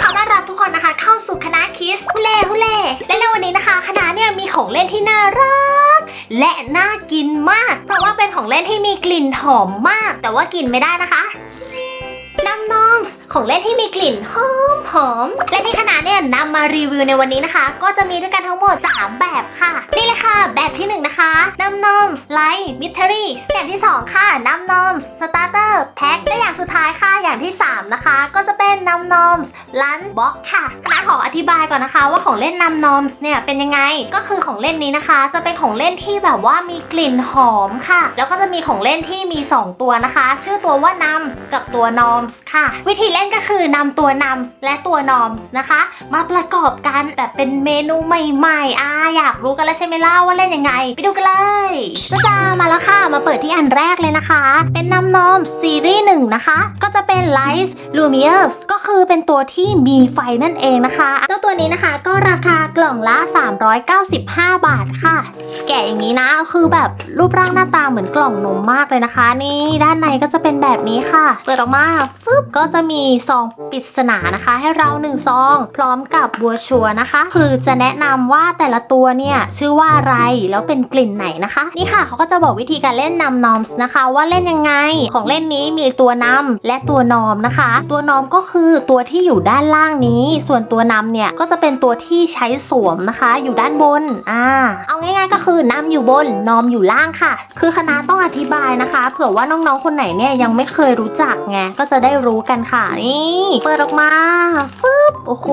ขอต้อนรับทุกคนนะคะ เข้าสู่คณะคิสฮุเล่ฮุเล่และในวันนี้นะคะ คณะเนี่ยมีของเล่นที่น่ารัก และน่ากินมาก เพราะว่าเป็นของเล่นที่มีกลิ่นหอมมาก แต่ว่ากินไม่ได้นะคะน้ำนอมส์ ของเล่นที่มีกลิ่นหอมหอม และที่คณะเนี่ยนำมารีวิวในวันนี้นะคะ ก็จะมีด้วยกันทั้งหมด 3 แบบค่ะ นี่เลยค่ะ แบบที่ 1 นะคะ น้ำนมสไลท์มิทรีแบบที่ 2 ค่ะ น้ำนมสตาร์เตอร์แพ็คและอย่างสุดท้ายค่ะอย่างที่ 3 นะคะ ก็จะเป็นน้ำนมลันบ็อกค่ะคณะขออธิบายก่อนนะคะ ว่าของเล่นน้ำนมส์เนี่ยเป็นยังไงก็คือของเล่นนี้นะคะ จะเป็นของเล่นที่แบบว่ามีกลิ่นหอมค่ะ แล้วก็จะมีของเล่นที่มี 2 ตัวนะคะ ชื่อตัวว่านำกับตัวนอมส์ค่ะ วิธีเล่นก็คือนำตัวนำและตัวนอมส์นะคะ มาประกอบกันแบบเป็นเมนูใหม่ๆอ่าอยากรู้กันแล้วใช่ไหมล่ะว่าเล่นยังไง ไปดูกันเลยจ้าจามาแล้วค่ะ มาเปิดที่อันแรกเลยนะคะ เป็นน้ำนมซีรีส์หนึ่งนะคะ ก็จะเป็น Light Lumious ก็คือเป็นตัวที่มีไฟนั่นเองนะคะเจ้าตัวนี้นะคะก็ราคากล่องละ 395 บาทค่ะ แกะอย่างนี้นะคือแบบรูปร่างหน้าตาเหมือนกล่องนมมากเลยนะคะ นี่ด้านในก็จะเป็นแบบนี้ค่ะ เปิดออกมาฟึบก็จะมีซองปริศนานะคะ ให้เราหนึ่งซอง พร้อมกับบัวชัวนะคะ คือจะแนะนำว่าแต่ละตัวเนี่ยชื่อว่าอะไรแล้วเป็นกลิ่นไหนนะคะ นี่ค่ะเขาก็จะบอกวิธีการเล่นนำนอมส์นะคะ ว่าเล่นยังไงของเล่นนี้มีตัวนำและตัวนอมนะคะ ตัวนอมก็คือตัวที่อยู่ด้านล่างนี้ ส่วนตัวนำเนี่ยก็จะเป็นตัวที่ใช้สวมนะคะ อยู่ด้านบนอ่าเอาง่ายๆก็คือนำอยู่บนนอมอยู่ล่างค่ะ คือคณะต้องอธิบายนะคะ เผื่อว่าน้องๆคนไหนเนี่ยยังไม่เคยรู้จักไงก็จะได้รู้กันค่ะนี่เปิดออกมาฟึบโอ้โห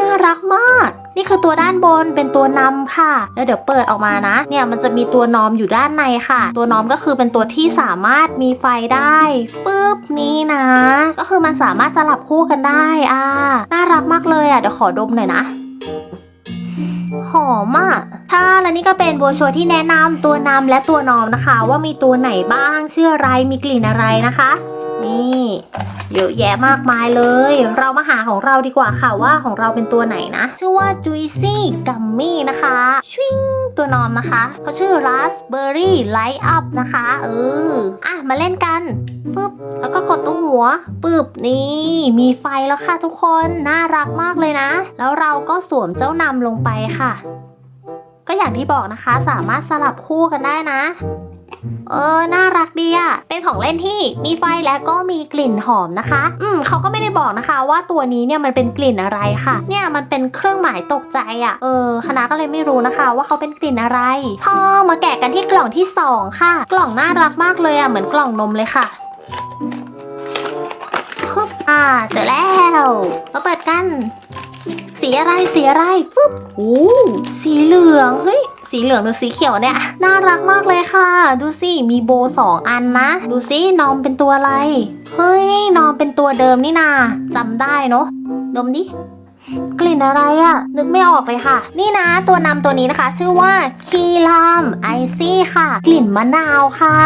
น่ารักมาก นี่คือตัวด้านบนเป็นตัวนำค่ะ แล้วเดี๋ยวเปิดออกมานะ เนี่ยมันจะมีตัวนอมอยู่ด้านในค่ะ ตัวนอมก็คือเป็นตัวที่สามารถมีไฟได้ฟึบนี้นะ ก็คือมันสามารถสลับคู่กันได้อ่าน่ารักมากเลยอะเดี๋ยวขอดมหน่อยนะหอมอะค่ะและนี่ก็เป็นบัวชัวที่แนะนำตัวนำและตัวนอมนะคะ ว่ามีตัวไหนบ้างชื่ออะไรมีกลิ่นอะไรนะคะ นี่เยอะแยะมากมายเลย เรามาหาของเราดีกว่าค่ะว่าของเราเป็นตัวไหนนะ ชื่อว่า Juicy Gummy นะคะชิงตัวนอมนะคะเขาชื่อ Raspberry Light Up นะคะเอออะมาเล่นกันฟึบแล้วก็กดตรงหัวปึบนี่ มีไฟแล้วค่ะทุกคนน่ารักมากเลยนะ แล้วเราก็สวมเจ้านำลงไปค่ะ ก็อย่างที่บอกนะคะสามารถสลับคู่กันได้นะ เออ น่ารักดีอะเป็นของเล่นที่มีไฟและก็มีกลิ่นหอมนะคะ อืมเขาก็ไม่ได้บอกนะคะ ว่าตัวนี้เนี่ยมันเป็นกลิ่นอะไรค่ะ เนี่ยมันเป็นเครื่องหมายตกใจอะเออ คณะก็เลยไม่รู้นะคะ ว่าเขาเป็นกลิ่นอะไรพอมาแกะกันที่กล่องที่สองค่ะ กล่องน่ารักมากเลยอะเหมือนกล่องนมเลยค่ะคึบอ่าเจอแล้ว มาเปิดกัน สีอะไรสีอะไรฟึบโอ้สีเหลืองเฮ้ยสีเหลืองหรือสีเขียวเนี่ยน่ารักมากเลยค่ะ ดูสิมีโบสองอันนะ ดูสินอมเป็นตัวอะไรเฮ้ยนอมเป็นตัวเดิมนี่นาจำได้เนาะดมดิกลิ่นอะไรอะนึกไม่ออกเลยค่ะ นี่นะตัวนำตัวนี้นะคะ ชื่อว่าคีลามไอซี่ค่ะ กลิ่นมะนาวค่ะ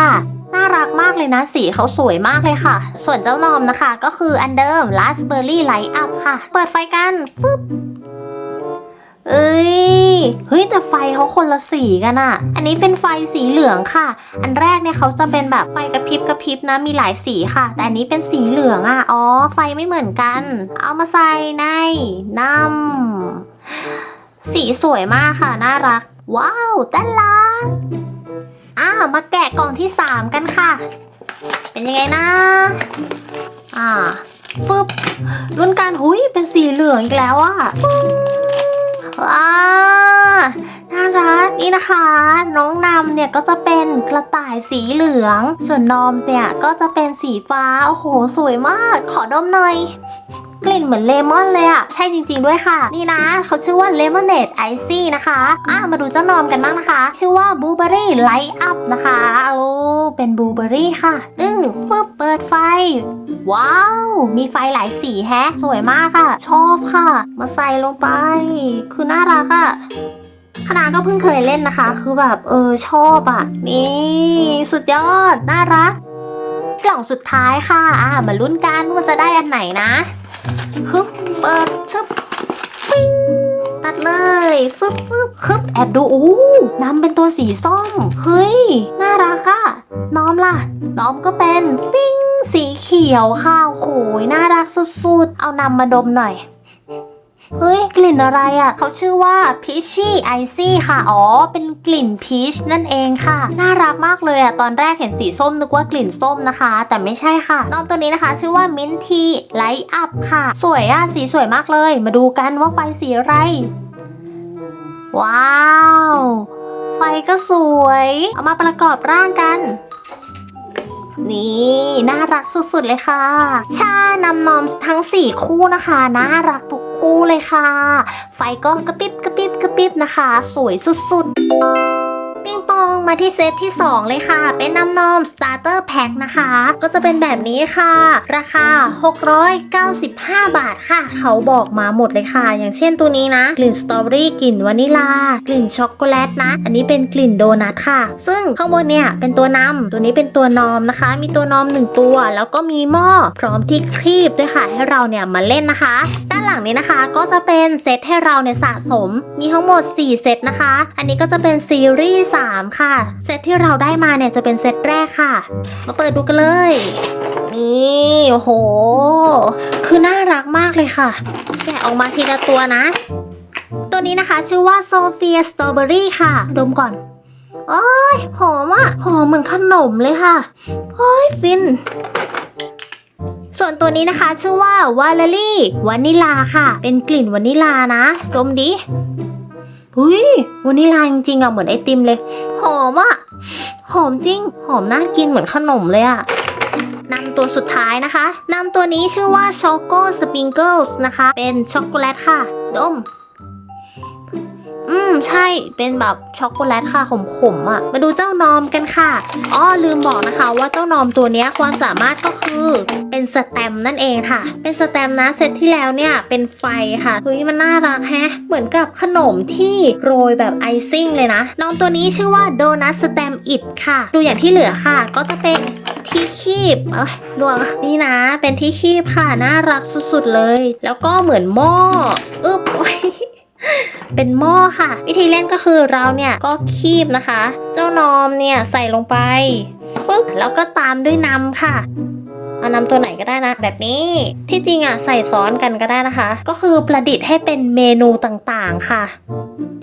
น่ารักมากเลยนะ สีเขาสวยมากเลยค่ะ ส่วนเจ้านอมนะคะ ก็คืออันเดิม Raspberry Light Up ค่ะ เปิดไฟกันฟึบเอ้ย เฮ้ย แต่ไฟเขาคนละสีกันอะอันนี้เป็นไฟสีเหลืองค่ะ อันแรกเนี่ยเขาจะเป็นแบบไฟกระพริบกระพริบนะ มีหลายสีค่ะ แต่อันนี้เป็นสีเหลืองอะอ๋อ ไฟไม่เหมือนกัน เอามาใส่ในน้ำสีสวยมากค่ะ น่ารัก ว้าวต้นรัก อ้าวมาแกะกล่องที่สามกันค่ะ เป็นยังไงนะ อ่าฟึบรุ่นการหุยเป็นสีเหลืองอีกแล้วอะว้าน่ารักนี่นะคะ น้องนำเนี่ยก็จะเป็นกระต่ายสีเหลือง ส่วนนอมเนี่ยก็จะเป็นสีฟ้า โอ้โห สวยมาก ขอดมหน่อย กลิ่นเหมือนเลมอนเลยอะใช่จริงๆด้วยค่ะ นี่นะ เขาชื่อว่าเลมอนเน e ไอซี่นะคะอะมาดูเจ้านอมกันบ้างนะคะ ชื่อว่าบลูเบอรี่ไลท์อัพนะคะโอ้เป็นบลูเบอรี่ค่ะตึ้งฟึบเปิดไฟ ว้าว มีไฟหลายสีแฮะ สวยมากค่ะ ชอบค่ะ มาใส่ลงไป คือน่ารักอะคณะก็เพิ่งเคยเล่นนะคะ คือแบบเออชอบอะนี่ สุดยอด น่ารัก กล่องสุดท้ายค่ะ อ่ามาลุ้นกันว่าจะได้อันไหนนะ ฮึบเปิดชึบปิ้งตัดเลยฟึบฟึบฮึบแอบดูอู้น้ำเป็นตัวสีส้ม เฮ้ย น่ารักอะน้อมล่ะ น้อมก็เป็นฟิงสีเขียวค่ะโอ้ยน่ารักสุดๆ เอานำมาดมหน่อย เฮ้ย กลิ่นอะไรอะ่ะ เขาชื่อว่า Peachy Icy ค่ะ อ๋อ เป็นกลิ่นพีชนั่นเองค่ะ น่ารักมากเลยอะ่ะ ตอนแรกเห็นสีส้มนึกว่ากลิ่นส้มนะคะ แต่ไม่ใช่ค่ะ น้องตัวนี้นะคะ ชื่อว่า Mint Tea Light Up ค่ะ สวยอะ่ะ สีสวยมากเลย มาดูกันว่าไฟสีอะไร ว้าว ไฟก็สวย เอามาประกอบร่างกัน นี่น่ารักสุดๆเลยค่ะ ชานำนอมทั้ง 4 คู่นะคะ น่ารักทุกคู่เลยค่ะ ไฟก็กระปิบกระปิบกระปิบนะคะ สวยสุดๆ ปิงปองมาที่เซตที่ 2 เลยค่ะ เป็นน้ำนม starter pack นะคะ ก็จะเป็นแบบนี้ค่ะ ราคา 695 บาทค่ะ เขาบอกมาหมดเลยค่ะ อย่างเช่นตัวนี้นะ กลิ่นสตรอเบอรี่กลิ่นวานิลา กลิ่นช็อกโกแลตนะ อันนี้เป็นกลิ่นโดนัทค่ะ ซึ่งข้างบนเนี่ยเป็นตัวนำตัวนี้เป็นตัวนอมนะคะ มีตัวนอม1ตัว แล้วก็มีหม้อพร้อมที่ครีบด้วยค่ะ ให้เราเนี่ยมาเล่นนะคะานหลังนี้นะคะก็จะเป็นเซตให้เราเนี่ยสะสม มีทั้งหมด 4 เซตนะคะ อันนี้ก็จะเป็นซีรีส์ 3 ค่ะ เซตที่เราได้มาเนี่ยจะเป็นเซตแรกค่ะ มาเปิดดูกันเลย นี่โอ้โห คือน่ารักมากเลยค่ะ แกะออกมาทีละตัวนะ ตัวนี้นะคะชื่อว่าโซเฟียสตรอเบอรี่ค่ะ ดมก่อนโอ้ยหอมอะหอมเหมือนขนมเลยค่ะโอ้ยฟิน ส่วนตัวนี้นะคะ ชื่อว่าวาเลลี่วานิลาค่ะ เป็นกลิ่นวานิลานะดมดิอุ้ยวานิลาจริงๆอะเหมือนไอติมเลย หอมอะหอมจริง หอมน่ากินเหมือนขนมเลยอะนำตัวสุดท้ายนะคะนำตัวนี้ชื่อว่าช็อกโกสปริงเกิลส์นะคะ เป็นช็อกโกแลตค่ะ ดม อืมใช่เป็นแบบช็อกโกแลตค่ะขมๆอะ มาดูเจ้านอมกันค่ะอ๋อลืมบอกนะคะว่าเจ้านอมตัวนี้ความสามารถก็คือเป็นสแตมนั่นเองค่ะ เป็นสแตมนะเซตที่แล้วเนี่ยเป็นไฟค่ะเฮ้ยมันน่ารักแฮะ เหมือนกับขนมที่โรยแบบไอซิ่งเลยนะน้องตัวนี้ชื่อว่าโดนัทสแตมอิดค่ะ ดูอย่างที่เหลือค่ะ ก็จะเป็นที่คีบเอ้ยลวงนี่นะ เป็นที่คีบค่ะน่ารักสุดๆเลย แล้วก็เหมือนหม้ออึ๊บโอ๊ย เป็นหม้อค่ะ วิธีเล่นก็คือเราเนี่ยก็คีบนะคะ เจ้านอมเนี่ยใส่ลงไปฟึบแล้วก็ตามด้วยน้ำค่ะเอาน้ำตัวไหนก็ได้นะ แบบนี้ที่จริงอะใส่ซ้อนกันก็ได้นะคะ ก็คือประดิษฐ์ให้เป็นเมนูต่างๆค่ะ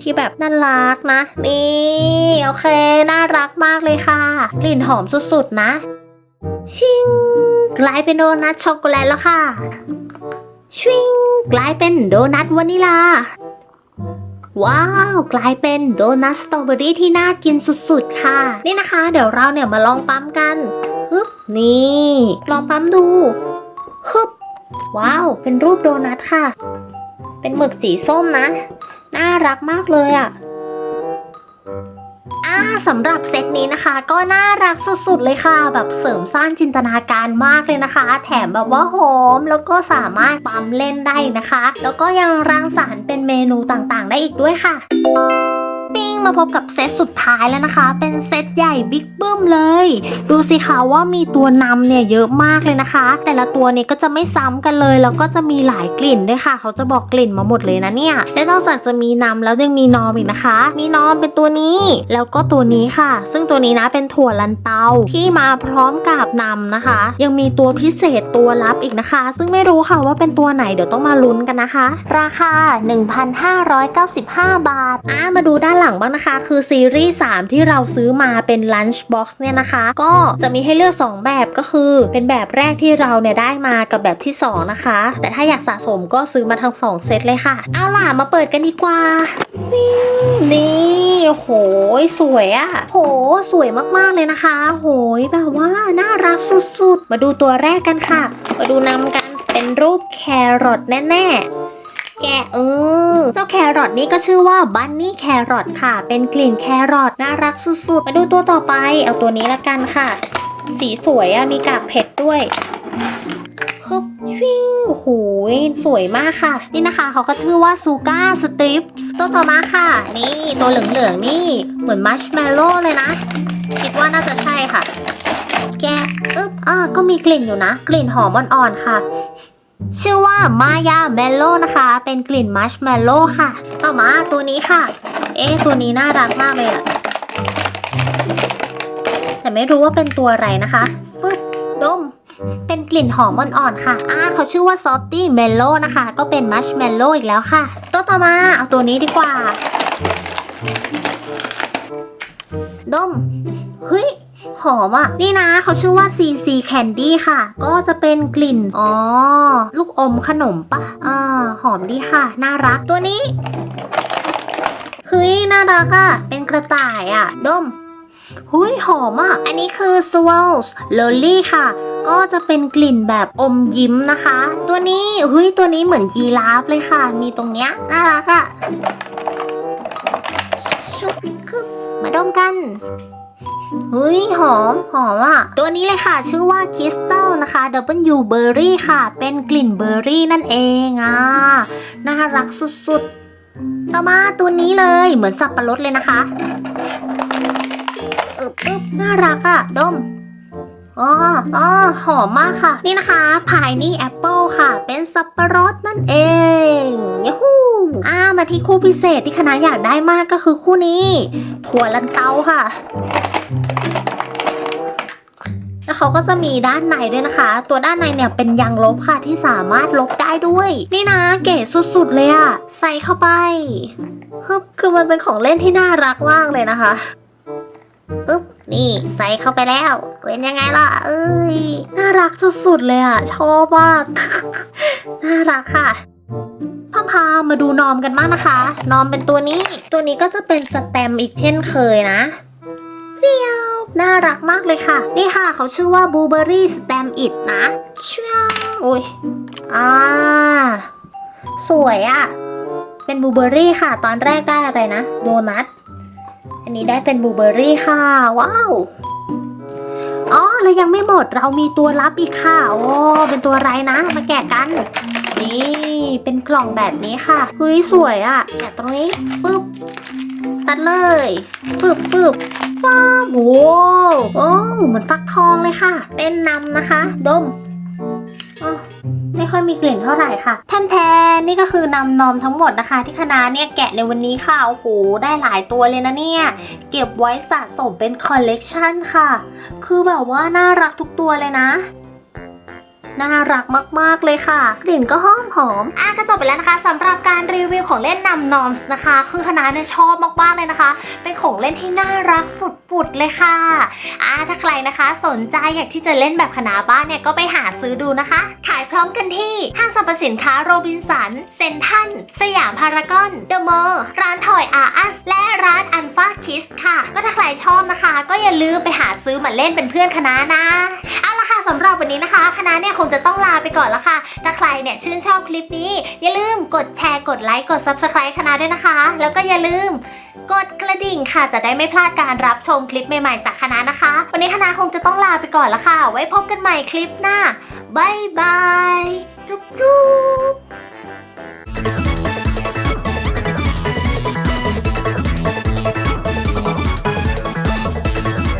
ที่แบบน่ารักนะ นี่โอเค น่ารักมากเลยค่ะ กลิ่นหอมสุดๆนะ ชิงกลายเป็นโดนัทช็อกโกแลตแล้วค่ะ ชิงกลายเป็นโดนัทวานิลา ว้าว กลายเป็นโดนัทสตรอเบอรี่ที่น่ากินสุดๆ ค่ะ นี่นะคะ เดี๋ยวเราเนี่ยมาลองปั๊มกันฮึบนี่ ลองปั๊มดูฮึบว้าว เป็นรูปโดนัทค่ะ เป็นหมึกสีส้มนะ น่ารักมากเลยอะ่ะ อ่าสำหรับเซตนี้นะคะ ก็น่ารักสุดๆเลยค่ะ แบบเสริมสร้างจินตนาการมากเลยนะคะ แถมแบบว่าหอมแล้วก็สามารถปั๊มเล่นได้นะคะ แล้วก็ยังรังสรรค์เป็นเมนูต่างๆ ได้อีกด้วยค่ะ ปิ้งมาพบกับเซตสุดท้ายแล้วนะคะ เป็นเซตใหญ่บิ๊กบึ้มเลย ดูสิคะว่ามีตัวนำเนี่ยเยอะมากเลยนะคะ แต่ละตัวเนี่ยก็จะไม่ซ้ำกันเลย แล้วก็จะมีหลายกลิ่นด้วยค่ะ เขาจะบอกกลิ่นมาหมดเลยนะเนี่ย และนอกจากจะมีนำแล้วยังมีนอมอีกนะคะ มีนอมเป็นตัวนี้ แล้วก็ตัวนี้ค่ะ ซึ่งตัวนี้นะเป็นถั่วลันเตาที่มาพร้อมกับนำนะคะ ยังมีตัวพิเศษตัวลับอีกนะคะ ซึ่งไม่รู้ค่ะว่าเป็นตัวไหนเดี๋ยวต้องมาลุ้นกันนะคะ ราคา 1,595 บาทอ่ามาดูด้านหลังบ้างนะคะ คือซีรีส์3 ที่เราซื้อมาเป็น Lunch Box เนี่ยนะคะ ก็จะมีให้เลือก 2 แบบก็คือ เป็นแบบแรกที่เราเนี่ยได้มากับแบบที่ 2 นะคะ แต่ถ้าอยากสะสมก็ซื้อมาทั้ง 2 เซตเลยค่ะ เอาล่ะมาเปิดกันดีกว่า นี่โหยสวยอะโหสวยมากๆเลยนะคะ โหยแบบว่าน่ารักสุดๆ มาดูตัวแรกกันค่ะ มาดูนำกันเป็นรูปแครอทแน่ๆ แกะเออ เจ้าแครอทนี่ก็ชื่อว่าบันนี่แครอทค่ะ เป็นกลิ่นแครอทน่ารักสุดๆ มาดูตัวต่อไป เอาตัวนี้ละกันค่ะ สีสวยอะมีกากเผ็ดด้วยคึบชิวโอ้โหยสวยมากค่ะ นี่นะคะเขาก็ชื่อว่าซูก้าสตริปตัวต่อมาค่ะ นี่ตัวเหลืองๆนี่เหมือนมัชเมลโล่เลยนะ คิดว่าน่าจะใช่ค่ะ แกอึ๊บอ่าก็มีกลิ่นอยู่นะ กลิ่นหอมอ่อนๆค่ะ ชื่อว่ามายาเมลโล่นะคะ เป็นกลิ่นมัชเมลโล่ค่ะ ต่อมาตัวนี้ค่ะ เอ๊ะตัวนี้น่ารักมากเลยอะแต่ไม่รู้ว่าเป็นตัวอะไรนะคะฟึบดม เป็นกลิ่นหอมอ่อนๆค่ะ อ่าเขาชื่อว่า Salty Mellow นะคะ ก็เป็นมัชเมลโล่อีกแล้วค่ะ ตัวต่อมาเอาตัวนี้ดีกว่า ดม เฮ้ย หอมอะ นี่นะเขาชื่อว่า CC Candy ค่ะ ก็จะเป็นกลิ่น อ๋อ ลูกอมขนมปะอ่าหอมดีค่ะ น่ารักตัวนี้เฮ้ยน่ารักอะ เป็นกระต่ายอะ ดมหุยหอมอะ อันนี้คือ Swirls Lolly ค่ะก็จะเป็นกลิ่นแบบอมยิ้มนะคะ ตัวนี้หุยตัวนี้เหมือนยีราฟเลยค่ะ มีตรงเนี้ยน่ารักอะชุบคึบมาดมกัน เฮ้ยหอมหอมอะ ตัวนี้เลยค่ะ ชื่อว่า Crystal นะคะ W Berry ค่ะ เป็นกลิ่นเบอร์รี่นั่นเองอะ น่ารักสุดๆ ต่อมาตัวนี้เลยเหมือนสับปะรดเลยนะคะอึบอึบน่ารักอะดมอ๋ออ๋อหอมมากค่ะ นี่นะคะพายนี่แอปเปิลค่ะ เป็นสับปะรดนั่นเองยูฮูอ่ามาที่คู่พิเศษที่คณะอยากได้มากก็คือคู่นี้ถั่วลันเตาค่ะ แล้วเขาก็จะมีด้านในด้วยนะคะ ตัวด้านในเนี่ยเป็นยางลบค่ะที่สามารถลบได้ด้วย นี่นะเก๋สุดๆเลยอะใส่เข้าไปฮึบคือมันเป็นของเล่นที่น่ารักมากเลยนะคะอึ๊บนี่ใส่เข้าไปแล้วเป็นยังไงล่ะ เอ้ยน่ารักสุดๆเลยอะชอบมาก น่ารักค่ะพาพามาดูนอมกันบ้างนะคะ นอมเป็นตัวนี้ ตัวนี้ก็จะเป็นสแตมอีกเช่นเคยนะ เฟียวน่ารักมากเลยค่ะ นี่ค่ะเขาชื่อว่า Blueberry Stamp It นะเชียวอุ้ยอ่าสวยอะ่ะ เป็นบูเบอรี่ค่ะ ตอนแรกได้อะไรนะ โดนัท อันนี้ได้เป็นบูเบอรี่ค่ะ ว้าว อ๋อ แล้วยังไม่หมด เรามีตัวรับอีกค่ะ โอ้ เป็นตัวอะไรนะ มาแกะกัน นี่ เป็นกล่องแบบนี้ค่ะเฮ้ยสวยอะ่ะแกะตรงนี้ ฟึบ ตัดเลย ฟึบฟึบ ฟ้าโอ้โอ้เหมือนฟักทองเลยค่ะ เป็นนำนะคะ ดมอไม่ค่อยมีกลิ่นเท่าไหร่ค่ะแทนแทนนี่ก็คือนำนอมทั้งหมดนะคะ ที่คณะเนี่ยแกะในวันนี้ค่ะ โอ้โห ได้หลายตัวเลยนะเนี่ย เก็บไว้สะสมเป็นคอลเลกชันค่ะ คือแบบว่าน่ารักทุกตัวเลยนะ น่ารักมากๆเลยค่ะ กลิ่นก็หอมหอมอะก็จบไปแล้วนะคะสำหรับการรีวิวของเล่นนำนอมส์นะคะ คือคณะเนี่ยชอบมากๆเลยนะคะ เป็นของเล่นที่น่ารักฝุดๆเลยค่ะอ่าถ้าใครนะคะสนใจอยากที่จะเล่นแบบคณะบ้านเนี่ยก็ไปหาซื้อดูนะคะ ขายพร้อมกันที่ห้างสรรพสินค้าโรบินสัน เซนทันสยามพารากอนเดอะมอลล์ร้านทอยอาร์อัสและร้านอันฟาคิสค่ะ ก็ถ้าใครชอบนะคะ ก็อย่าลืมไปหาซื้อมาเล่นเป็นเพื่อนคณะนะเอาละค่ะสำหรับวันนี้นะคะคณะเนี่ยงจะต้องลาไปก่อนแล้วค่ะ ถ้าใครเนี่ยชื่นชอบคลิปนี้ อย่าลืมกดแชร์ กดไลค์ กด Subscribe คณะด้วยนะคะ แล้วก็อย่าลืมกดกระดิ่งค่ะจะได้ไม่พลาดการรับชมคลิปใหม่ๆจากคณะนะคะ วันนี้คณะคงจะต้องลาไปก่อนแล้วค่ะ ไว้พบกันใหม่คลิปหน้าบายบาย จุ๊บจุ๊บ